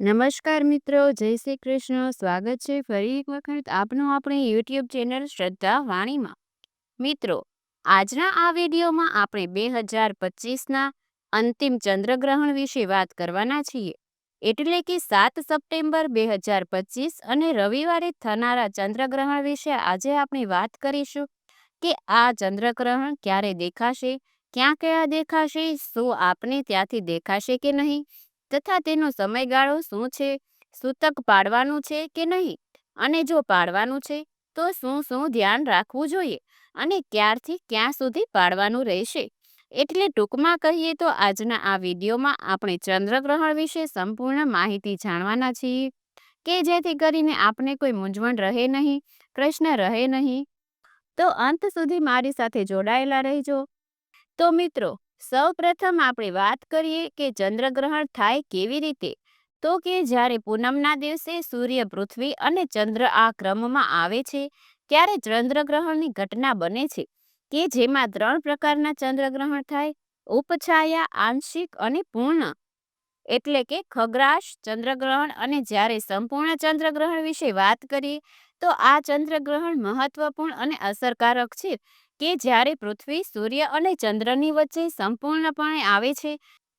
નમસ્કાર મિત્રો, જય શ્રી કૃષ્ણ. સ્વાગત છે ફરી એક વખત આપનું આપણી યુટ્યુબ ચેનલ શ્રદ્ધા વાણીમાં. મિત્રો, આજના આ વિડીયોમાં આપણે બે હજાર પચીસના અંતિમ ચંદ્રગ્રહણ વિશે વાત કરવાના છીએ. એટલે કે સાત સપ્ટેમ્બર બે હજાર પચીસ અને રવિવારે થનારા ચંદ્રગ્રહણ વિશે આજે આપણે વાત કરીશું કે આ ચંદ્રગ્રહણ ક્યારે દેખાશે, ક્યાં ક્યાં દેખાશે, શું આપને ત્યાંથી દેખાશે કે નહીં તથા તેનો સમયગાળો શું છે? સૂતક પાડવાનું છે કે નહીં? અને જો પાડવાનું છે, તો શું શું ધ્યાન રાખવું જોઈએ? અને ક્યારથી ક્યાં સુધી પાડવાનું રહેશે? એટલે ટૂંકમાં કહીએ તો આજના આ વિડીયોમાં આપણે ચંદ્રગ્રહણ વિશે સંપૂર્ણ માહિતી જાણવાના છીએ કે જેથી કરીને આપને કોઈ મૂંઝવણ રહે નહીં, પ્રશ્ન રહે નહીં. તો અંત સુધી મારી સાથે જોડાયેલા રહેજો. તો મિત્રો સૌ પ્રથમ આપણે વાત કરીએ કે ચંદ્રગ્રહણ થાય કેવી રીતે? તો કે જ્યારે પૂનમના દિવસે સૂર્ય પૃથ્વી અને ચંદ્ર આ ક્રમમાં આવે છે, ત્યારે ચંદ્રગ્રહણની ઘટના બને છે, કે જેમાં ત્રણ પ્રકારના ચંદ્રગ્રહણ થાય, ઉપછાયા, આંશિક અને પૂર્ણ. એટલે કે ખગ્રાશ, ચંદ્રગ્રહણ અને જ્યારે સંપૂર્ણ ચંદ્રગ્રહણ વિશે વાત કરીએ, તો આ ચંદ્રગ્રહણ મહત્વપૂર્ણ અને અસરકારક છે કે જ્યારે પૃથ્વી, સૂર્ય અને ચંદ્રની વચ્ચે સંપૂર્ણપણે આવે છે,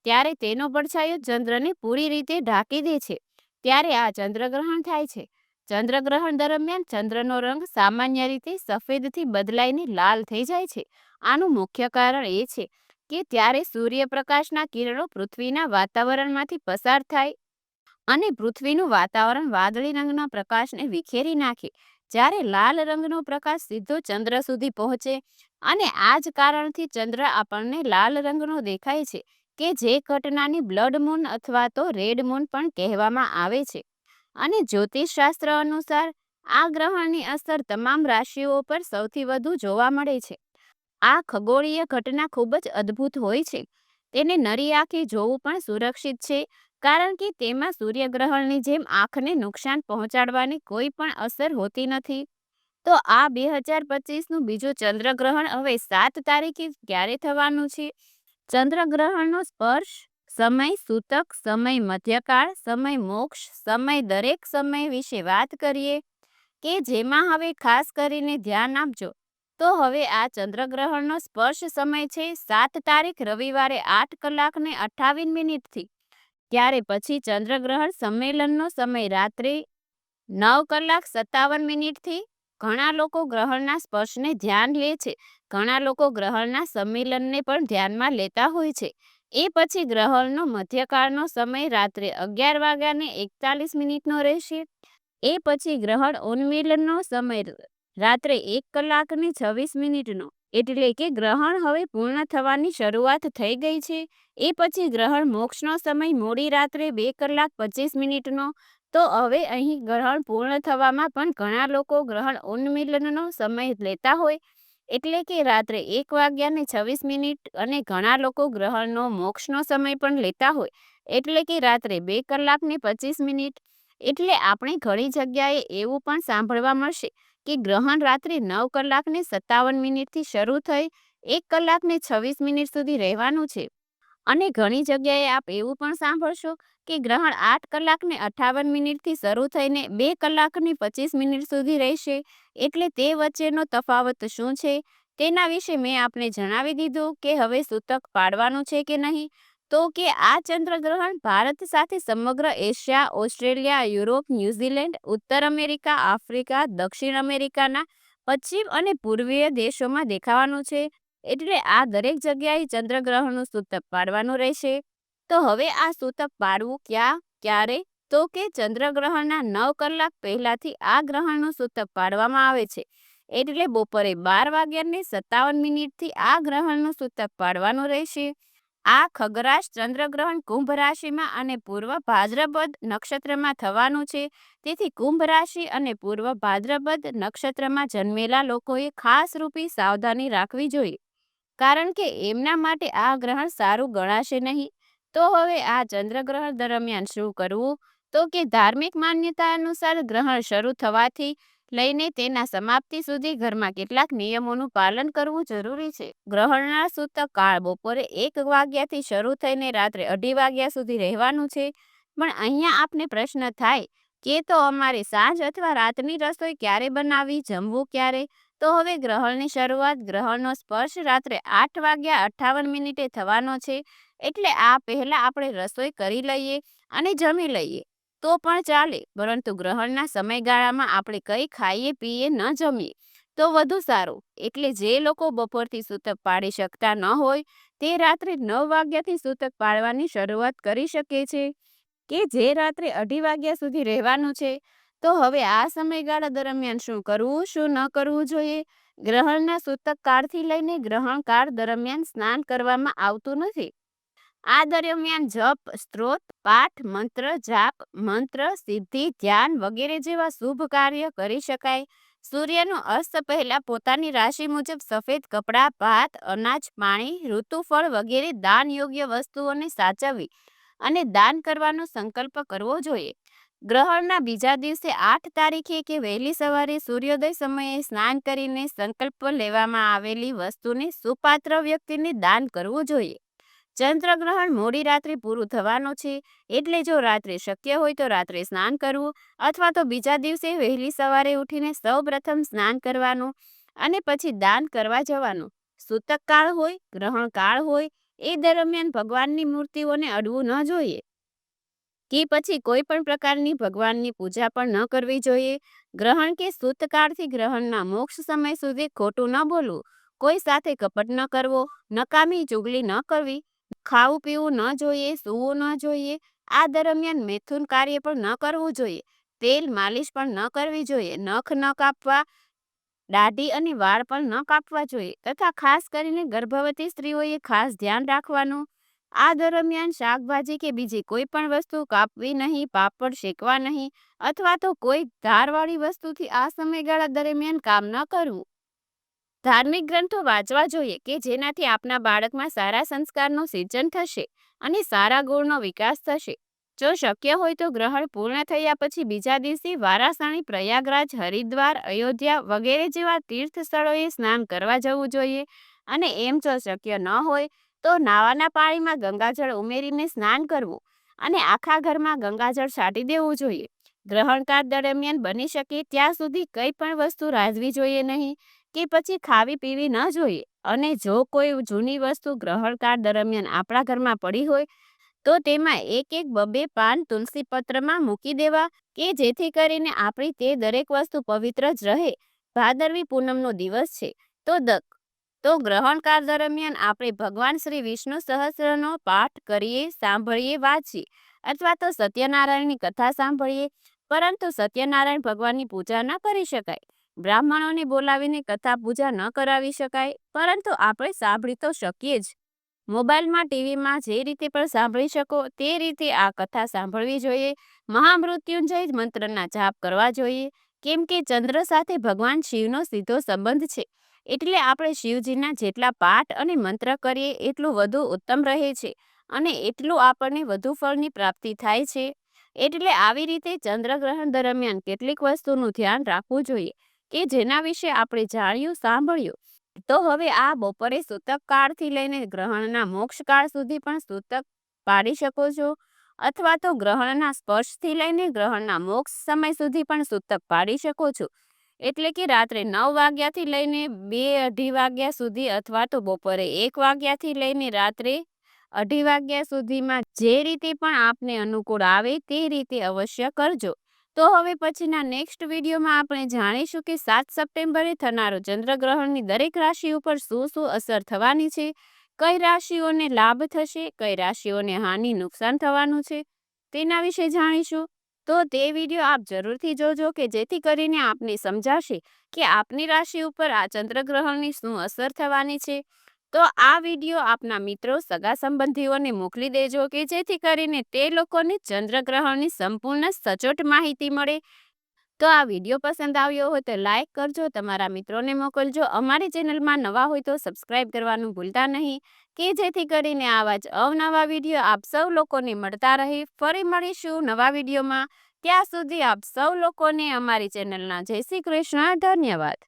ત્યારે તેનો પડછાયો ચંદ્રને પૂરી રીતે ઢાંકી દે છે. ત્યારે આ ચંદ્રગ્રહણ થાય છે. ચંદ્રગ્રહણ દરમિયાન ચંદ્રનો રંગ સામાન્ય રીતે સફેદથી બદલાઈને લાલ થઈ જાય છે. આનું મુખ્ય કારણ એ છે કે ત્યારે સૂર્યપ્રકાશના કિરણો પૃથ્વીના વાતાવરણમાંથી પસાર થાય અને પૃથ્વીનું વાતાવરણ વાદળી રંગના પ્રકાશને વિખેરી નાખે. જ્યારે લાલ રંગનો પ્રકાશ સીધો ચંદ્ર સુધી પહોંચે અને આ જ કારણથી ચંદ્ર આપણને લાલ રંગનો દેખાય છે કે જે ઘટનાની બ્લડ મૂન અથવા તો રેડ મૂન પણ કહેવામાં આવે છે. અને જ્યોતિષશાસ્ત્ર અનુસાર આ ગ્રહણની અસર તમામ રાશિઓ પર સૌથી વધુ જોવા મળે છે. આ ખગોળીય ઘટના ખૂબ જ અદ્ભુત હોય છે. તેને નરી આંખે જોવું પણ સુરક્ષિત છે કારણ કે તેમાં સૂર્યગ્રહણની જેમ આંખને નુકસાન પહોંચાડવાની કોઈ પણ અસર હોતી નથી. તો આ બે હજાર પચીસનું બીજું ચંદ્રગ્રહણ હવે સાત તારીખે ક્યારે થવાનું છે? ચંદ્રગ્રહણનો સ્પર્શ, સમય સૂતક, સમય મધ્યકાળ, સમય મોક્ષ, સમય દરેક સમય વિશે વાત કરીએ કે જેમાં હવે ખાસ કરીને ધ્યાન આપજો. તો હવે આ ચંદ્રગ્રહણનો સ્પર્શ સમય છે સાત તારીખ રવિવારે આઠ કલાક ને અઠ્ઠાવીસ મિનિટથી. ત્યારે પછી ચંદ્રગ્રહણ સંમેલનનો સમય રાત્રે નવ કલાક સત્તાવન મિનિટથી ઘણા લોકો ગ્રહણના સ્પર્શને ધ્યાન લે છે. ઘણા લોકો ગ્રહણના સંમેલનને પણ ધ્યાનમાં લેતા હોય છે. એ પછી ગ્રહણનો મધ્યકાળનો સમય રાત્રે અગિયાર વાગ્યાને એકતાલીસ મિનિટનો રહેશે. એ પછી ગ્રહણ ઉન્મિલનનો સમય રાત્રે એક કલાકને છવ્વીસ મિનિટનો. એટલે કે ગ્રહણ હવે પૂર્ણ થવાની શરૂઆત થઈ ગઈ છે. એ પછી ગ્રહણ મોક્ષનો સમય મોડી રાત્રે બે કલાક પચીસ મિનિટનો. તો હવે અહીં ગ્રહણ પૂર્ણ થવામાં પણ ઘણા લોકો ગ્રહણ ઉન્મિલનનો સમય લેતા હોય. એટલે કે રાત્રે એક વાગ્યાને છવ્વીસ મિનિટ અને ઘણા લોકો ગ્રહણનો મોક્ષનો સમય પણ લેતા હોય. એટલે કે રાત્રે બે કલાકને પચીસ મિનિટ. એટલે આપણે ઘણી જગ્યાએ એવું પણ સાંભળવા મળશે. કે ગ્રહણ રાત્રે નવ કલાકને સત્તાવન મિનિટથી શરૂ થઈ એક કલાકને છવ્વીસ મિનિટ સુધી રહેવાનું છે. અને ઘણી જગ્યાએ આપ એવું પણ સાંભળશો કે ગ્રહણ આઠ કલાકને અઠાવન મિનિટથી શરૂ થઈને બે કલાકને પચીસ મિનિટ સુધી રહેશે. એટલે તે વચ્ચેનો તફાવત શું છે? તેના વિશે મેં આપને જણાવી દીધું કે હવે સૂતક પાડવાનું છે કે નહીં? તો કે આ ચંદ્રગ્રહણ ભારત સાથે સમગ્ર Asia, Australia, Europe, New Zealand, ઉત્તર અમેરિકા, આફ્રિકા, દક્ષિણ અમેરિકાના, પશ્ચિમ અને પૂર્વીય દેશોમાં દેખાવાનું છે. એટલે આ દરેક જગ્યાએ ચંદ્રગ્રહણનું સૂતક પાડવાનું રહેશે. તો હવે આ સૂતક પાડવું ક્યાં, ક્યારે? તો કે ચંદ્રગ્રહણના નવ કલાક પહેલાથી આ ગ્રહણનું સૂતક પાડવામાં આવે છે. એટલે બપોરે બાર વાગ્યાને સત્તાવન મિનિટથી આ ગ્રહણનું સૂતક પાડવાનું રહેશે. આ ખગરાશ ચંદ્રગ્રહણ કુંભ રાશિમાં અને પૂર્વ ભાદ્રપદ નક્ષત્રમાં થવાનું છે. તેથી કુંભ રાશિ અને પૂર્વ ભાદ્રપદ નક્ષત્રમાં જન્મેલા લોકોએ ખાસ રૂપી સાવધાની રાખવી જોઈએ. કારણ કે એમના માટે આ ગ્રહણ સારું ગણાશે નહીં. તો હવે આ ચંદ્રગ્રહણ દરમિયાન શું કરવું? તો કે ધાર્મિક માન્યતા અનુસાર ગ્રહણ શરૂ થવાથી લઈને તેના સમાપ્તિ સુધી ઘરમાં કેટલાક નિયમોનું પાલન કરવું જરૂરી છે. ગ્રહણના સૂતક કાળ બપોરે એક વાગ્યાથી શરૂ થઈને રાત્રે અઢી વાગ્યા સુધી રહેવાનું છે. પણ અહીંયા આપને પ્રશ્ન થાય, કે તો અમારે સાંજ અથવા રાતની રસોઈ ક્યારે બનાવવી, જમવું ક્યારે? તો હવે ગ્રહણની શરૂઆત ગ્રહણનો સ્પર્શ રાત્રે આઠ વાગ્યા અઠ્ઠાવન મિનિટે થવાનો છે. એટલે આ પહેલાં આપણે રસોઈ કરી લઈએ અને જમી લઈએ. તો પણ ચાલે, પરંતુ ગ્રહણના સમયગાળામાં આપણે કંઈ ખાઈએ, પીએ ન જમીએ, તો વધુ સારું. એટલે જે લોકો બપોરથી સૂતક પાડી શકતા ન હોય, તે રાત્રે નવ વાગ્યાથી સૂતક પાડવાની શરૂઆત કરી શકે છે, કે જે રાત્રે અઢી વાગ્યા સુધી રહેવાનું છે. તો હવે આ સમયગાળા દરમિયાન શું કરવું, શું ન કરવું જોઈએ? ગ્રહણના સૂતક કાળથી લઈને ગ્રહણ કાળ દરમિયાન સ્નાન કરવામાં આવતું નથી. આ દરમિયાન જપ, સ્ત્રોત, પાઠ, મંત્ર, જાપ, મંત્ર, સિદ્ધિ, ધ્યાન વગેરે જેવા શુભ કાર્ય કરી શકાય. સૂર્યનું અસ્ત પહેલા પોતાની રાશિ મુજબ સફેદ કપડાં, ભાત, અનાજ, પાણી, ઋતુફળ વગેરે દાન યોગ્ય વસ્તુઓને સાચવવી અને દાન કરવાનો સંકલ્પ કરવો જોઈએ. ગ્રહણના બીજા દિવસે આઠ તારીખે કે વહેલી સવારે સૂર્યોદય સમયે સ્નાન કરીને સંકલ્પ લેવામાં આવેલી વસ્તુને સુપાત્ર વ્યક્તિને દાન કરવું જોઈએ. ચંદ્રગ્રહણ મોડી રાત્રે પૂરું થવાનું છે. એટલે જો રાત્રે શક્ય હોય તો રાત્રે સ્નાન કરવું અથવા તો બીજા દિવસે વહેલી સવારે ઉઠીને સૌ પ્રથમ સ્નાન કરવાનું અને પછી દાન કરવા જવાનું. સૂતક કાળ હોય, ગ્રહણ કાળ હોય, એ દરમિયાન ભગવાનની મૂર્તિઓને અડવું ન જોઈએ. કે પછી કોઈ પણ પ્રકારની ભગવાનની પૂજા પણ ન કરવી જોઈએ. ગ્રહણ કે સૂતકાળથી ગ્રહણના મોક્ષ સમય સુધી ખોટું ન બોલવું. કોઈ સાથે કપટ ન કરવો, નકામી ચુગલી ન કરવી ખાવું પીવું ન જોઈએ, સૂવું ન જોઈએ, આ દરમિયાન મેથુન કાર્ય પણ ન કરવું જોઈએ, તેલ માલિશ પણ ન કરવી જોઈએ, નખ ન કાપવા, દાઢી અને વાળ પણ ન કાપવા જોઈએ તથા ખાસ કરીને ગર્ભવતી સ્ત્રીઓએ ખાસ ધ્યાન રાખવાનું. આ દરમિયાન શાકભાજી કે બીજી કોઈ પણ વસ્તુ કાપવી નહીં, પાપડ શેકવા નહીં અથવા તો કોઈ ધારવાળી વસ્તુથી આ સમયગાળા દરમિયાન કામ ન કરવું. ધાર્મિક ગ્રંથો વાંચવા જોઈએ કે જેનાથી આપના બાળકમાં સારા સંસ્કારનું સિંચન થશે અને સારા ગુણનો વિકાસ થશે. જો શક્ય હોય તો ગ્રહણ પૂર્ણ થયા પછી બીજા દિવસે વારાસણી, પ્રયાગરાજ, હરિદ્વાર, અયોધ્યા વગેરે જેવા તીર્થ સ્થળોએ સ્નાન કરવા જવું જોઈએ. અને એમ જો શક્ય ન હોય તો નાવાના પાણીમાં ગંગાજળ ઉમેરીને સ્નાન કરવું અને આખા ઘરમાં ગંગાજળ છાંટી દેવું જોઈએ. ગ્રહણકાળ દરમિયાન બની શકે ત્યાં સુધી કંઈ પણ વસ્તુ રાજવી જોઈએ નહીં. કે પછી ખાવી પીવી ન જોઈએ? અને જો કોઈ જૂની વસ્તુ ગ્રહણકાળ દરમિયાન આપણા ઘરમાં પડી હોય, તો તેમાં એક એક બબે પાન તુલસી પત્રમાં મૂકી દેવા કે જેથી કરીને આપણી તે દરેક વસ્તુ પવિત્ર જ રહે. ભાદરવી પૂનમનો દિવસ છે. તો દક તો ગ્રહણકાળ દરમિયાન આપણે ભગવાન શ્રી વિષ્ણુ સહસ્રનો પાઠ કરીએ, સાંભળીએ, વાંચીએ અથવા તો સત્યનારાયણની કથા સાંભળીએ. પરંતુ સત્યનારાયણ ભગવાનની પૂજા ન કરી શકાય. બ્રાહ્મણોને બોલાવીને કથા પૂજા ન કરાવી શકાય, પરંતુ આપણે સાંભળી તો શકીએ જ. મોબાઈલમાં, ટીવીમાં જે રીતે પણ સાંભળી શકો, તે રીતે આ કથા સાંભળવી જોઈએ. મહામૃત્યુંજય મંત્રના જાપ કરવા જોઈએ. કેમ કે ચંદ્ર સાથે ભગવાન શિવનો સીધો સંબંધ છે. એટલે આપણે શિવજીના જેટલા પાઠ અને મંત્ર કરીએ, એટલું વધુ ઉત્તમ રહે છે અને એટલું આપણને વધુ ફળની પ્રાપ્તિ થાય છે. એટલે આવી રીતે ચંદ્રગ્રહણ દરમિયાન કેટલીક વસ્તુનું ધ્યાન રાખવું જોઈએ. કે જેના વિશે આપણે જાણ્યું, સાંભળ્યું. તો હવે આ બપોરે સૂતક કાળથી લઈને ગ્રહણના મોક્ષ કાળ સુધી પણ સૂતક પાડી શકો છો. અથવા તો ગ્રહણના સ્પર્શથી લઈને ગ્રહણના મોક્ષ સમય સુધી પણ સૂતક પાડી શકો છો. એટલે કે રાત્રે નવ વાગ્યાથી લઈને બે અઢી વાગ્યા સુધી અથવા તો બપોરે એક વાગ્યાથી લઈને રાત્રે અઢી વાગ્યા સુધીમાં જે રીતે પણ આપને અનુકૂળ આવે તે રીતે અવશ્ય કરજો. તો હવે પછીના નેક્સ્ટ વિડીયોમાં આપણે જાણીશું કે સાત સપ્ટેમ્બરે થનારો ચંદ્રગ્રહણની દરેક રાશિ ઉપર શું શું અસર થવાની છે, કઈ રાશિઓને લાભ થશે, કઈ રાશિઓને હાનિ નુકસાન થવાનું છે, તેના વિશે જાણીશું. તો તે વીડિયો આપ જરૂરથી જોજો કે જેથી કરીને આપને સમજાશે કે આપની રાશિ ઉપર આ ચંદ્રગ્રહણની શું અસર થવાની છે. તો આ વીડિયો આપના મિત્રો સગા સંબંધીઓને મોકલી દેજો કે જેથી કરીને તે લોકોને ચંદ્રગ્રહણની સંપૂર્ણ સચોટ માહિતી મળે. તો આ વીડિયો પસંદ આવ્યો હોય તો લાઇક કરજો, તમારા મિત્રોને મોકલજો. અમારી ચેનલમાં નવા હોય તો સબસ્ક્રાઈબ કરવાનું ભૂલતા નહીં. કે જેથી કરીને આવા જ અવનવા વીડિયો આપ સૌ લોકોને મળતા રહે. ફરી મળીશું નવા વિડીયોમાં. ત્યાં સુધી આપ સૌ લોકોને અમારી ચેનલના જય શ્રી કૃષ્ણ. ધન્યવાદ.